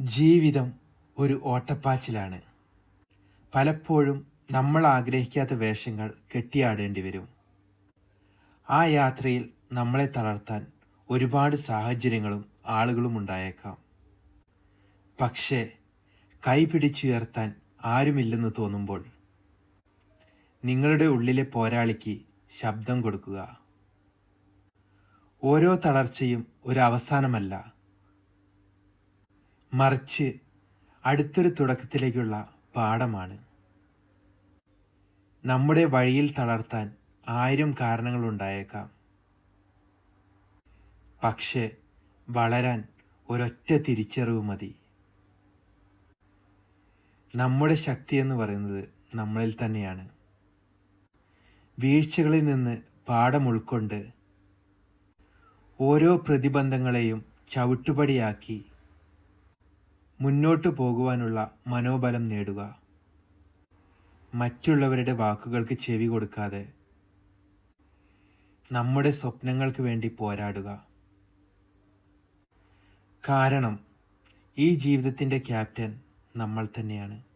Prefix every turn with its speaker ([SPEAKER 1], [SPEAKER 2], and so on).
[SPEAKER 1] ജീവിതം ഒരു ഓട്ടപ്പാച്ചിലാണ്. പലപ്പോഴും നമ്മൾ ആഗ്രഹിക്കാത്ത വേഷങ്ങൾ കെട്ടിയാടേണ്ടി വരും. ആ യാത്രയിൽ നമ്മളെ തളർത്താൻ ഒരുപാട് സാഹചര്യങ്ങളും ആളുകളും ഉണ്ടായേക്കാം. പക്ഷേ കൈ പിടിച്ചുയർത്താൻ ആരുമില്ലെന്ന് തോന്നുമ്പോൾ നിങ്ങളുടെ ഉള്ളിലെ പോരാളിക്ക് ശബ്ദം കൊടുക്കുക. ഓരോ തളർച്ചയും ഒരു അവസാനമല്ല മറിച്ച് അടുത്തൊരു തുടക്കത്തിലേക്കുള്ള പാഠമാണ്. നമ്മുടെ വഴിയിൽ തളർത്താൻ ആയിരം കാരണങ്ങളുണ്ടായേക്കാം. പക്ഷേ വളരാൻ ഒരൊറ്റ തിരിച്ചറിവ് മതി. നമ്മുടെ ശക്തി എന്ന് പറയുന്നത് നമ്മളിൽ തന്നെയാണ്. വീഴ്ചകളിൽ നിന്ന് പാഠം ഉൾക്കൊണ്ട് ഓരോ പ്രതിബന്ധങ്ങളെയും ചവിട്ടുപടിയാക്കി മുന്നോട്ടു പോകുവാനുള്ള മനോബലം നേടുക. മറ്റുള്ളവരുടെ വാക്കുകൾക്ക് ചെവി കൊടുക്കാതെ നമ്മുടെ സ്വപ്നങ്ങൾക്ക് വേണ്ടി പോരാടുക. കാരണം ഈ ജീവിതത്തിന്റെ ക്യാപ്റ്റൻ നമ്മൾ തന്നെയാണ്.